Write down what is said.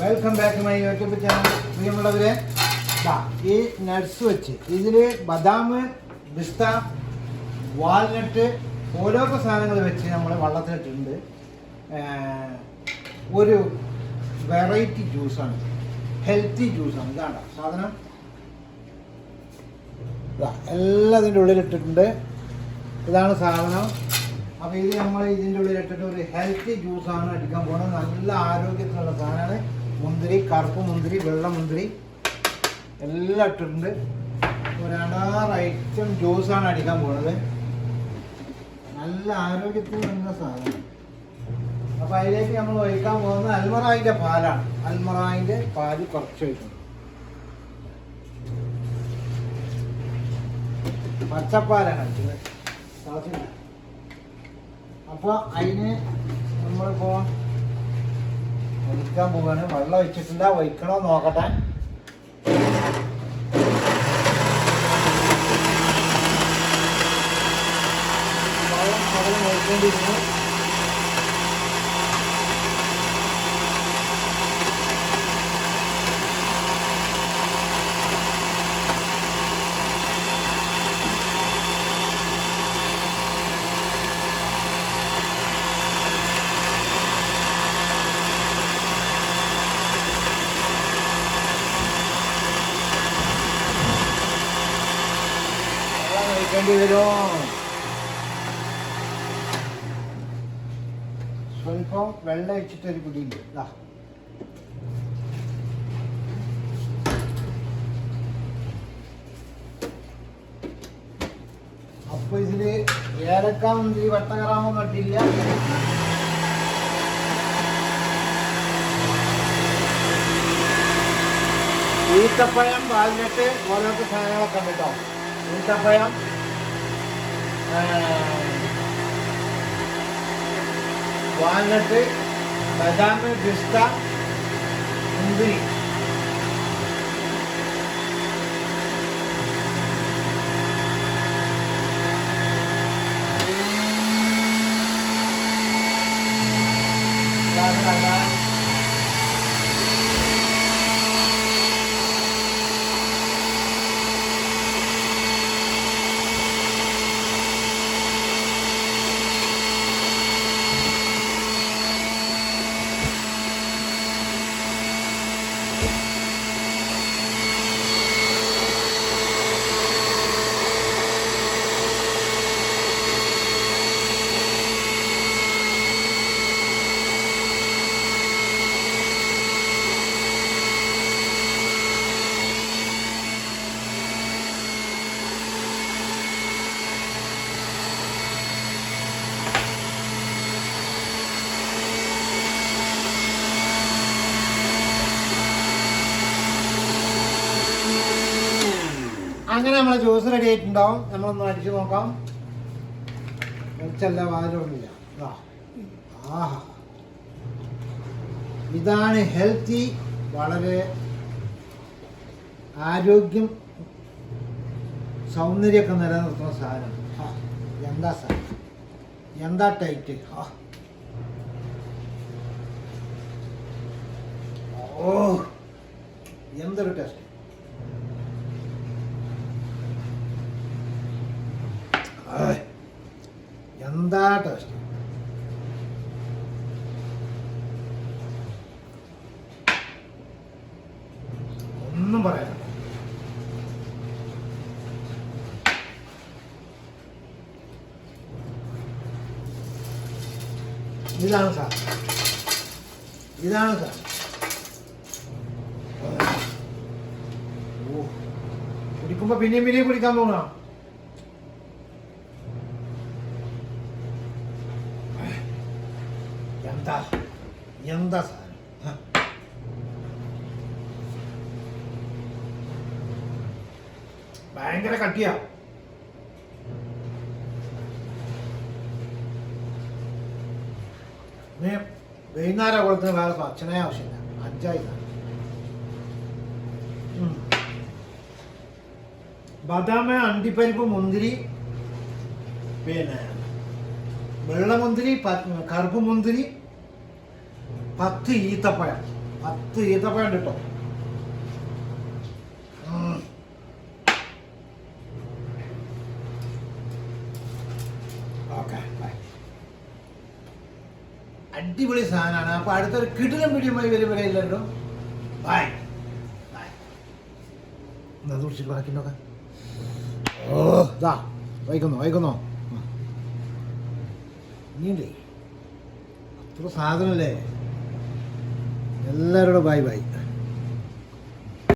Welcome back my YouTube channel പ്രിയമുള്ളവരെ ഈ nuts വെച്ച് ഇതിൽ ബദാം പിസ്ത വാൾനട്ട് ഓരോക്കെ സാധനങ്ങൾ വെച്ച് നമ്മൾ വള്ളത്തിലിട്ടുണ്ട് ഒരു വെറൈറ്റി ജ്യൂസാണ് ഹെൽത്തി ജ്യൂസാണ് ഇതാണ് സാധനം? എല്ലാം ഇതിന്റെ ഉള്ളിലിട്ടിട്ടുണ്ട് ഇതാണ് സാധനം. അപ്പോൾ ഇത് നമ്മൾ ഇതിന്റെ ഉള്ളിൽ ഇട്ടിട്ട് ഒരു ഹെൽത്തി ജ്യൂസാണ് അടിക്കാൻ പോകുന്നത് നല്ല ആരോഗ്യത്തിനുള്ള സാധനമാണ് മുന്തിരി കറുപ്പ് മുന്തിരി വെള്ള മുന്തിരി എല്ലാം ഇട്ടിട്ടുണ്ട്. ഒരാറ് ഐറ്റം ജ്യൂസാണ് അടിക്കാൻ പോണത്. നല്ല ആരോഗ്യത്തിന് നല്ല സാധനം. അപ്പോൾ അതിലേക്ക് നമ്മൾ ഒഴിക്കാൻ പോകുന്നത് അൽമറായിന്റെ പാലാണ്. അൽമറായിന്റെ പാൽ കുറച്ച് ഒഴിക്കണം. പച്ചപ്പാലാണ് അടിച്ചത്. അപ്പൊ അപ്പോൾ അതിന് നമ്മളിപ്പോൾ ഒഴിക്കാൻ പോവാണ്. വെള്ളം ഒഴിച്ചിട്ടില്ല ഒഴിക്കണോ നോക്കട്ടെ. വെള്ളം ശകലം ഒഴിക്കേണ്ടിയിരുന്നു ഒഴിക്കേണ്ടി വരും സ്വല്പം വെള്ളം ഒഴിച്ചിട്ട് ഒരു കുടിയില്ല ഇതാ അപ്പൊ ഇതിൽ ഏലക്ക മുന്തിരി വട്ടകറാമോ കണ്ടില്ല. ഈത്തപ്പഴം വാൽനട്ട് ഓരോരുത്തർ സാധനങ്ങളൊക്കെ ഉണ്ട് കേട്ടോ. ഈത്തപ്പഴം ആ, വാൽനട്ട് ബദാം പിസ്ത മുന്തിരി ഇതാണ് അതാണ് അങ്ങനെ നമ്മളെ ജ്യൂസ് റെഡി ആയിട്ടുണ്ടാവും. നമ്മളൊന്ന് അടിച്ചു നോക്കാം. വെച്ചല്ല വാലൊന്നുമില്ല ഇതാണ് ഹെൽത്തി വളരെ ആരോഗ്യം സൗന്ദര്യമൊക്കെ നിലനിർത്തുന്ന സാധനം. എന്താ സാധനം? എന്താ ടൈറ്റ് ഓ എന്തൊരു ടേസ്റ്റ് എന്താ ടേസ്റ്റ്? ഒന്നും പറയാൻ ഇതാണ് സാർ. ഇതാണ് സാർ. ഓ കുടിക്കുമ്പോ പിന്നെയും പിന്നെയും കുടിക്കാൻ തോന്നാ എന്താ എന്താ സാധനം. ഭയങ്കര കട്ടിയാ. നീ വൈകുന്നേരം കൊടുക്കുന്ന വേറെ ഭക്ഷണേ ആവശ്യമില്ല. അഞ്ചായി ബദാമ ബദാം അണ്ടിപ്പരിപ്പ് മുന്തിരി പിന്നെ വെള്ളമുന്തിരി കറുപ്പ് മുന്തിരി പത്ത് ഈത്തപ്പഴം. പത്ത് ഈത്തപ്പഴം കിട്ടും. അടിപൊളി സാധനമാണ്. അപ്പൊ അടുത്തൊരു കിടിലം പിടിയുമായി വലിയ വരെ ഇല്ലല്ലോ ബൈ വൈക്കുന്നോ ഇനിയുണ്ടേ. അത്ര സാധനമല്ലേ? എല്ലാവരോടും ബൈ ബൈ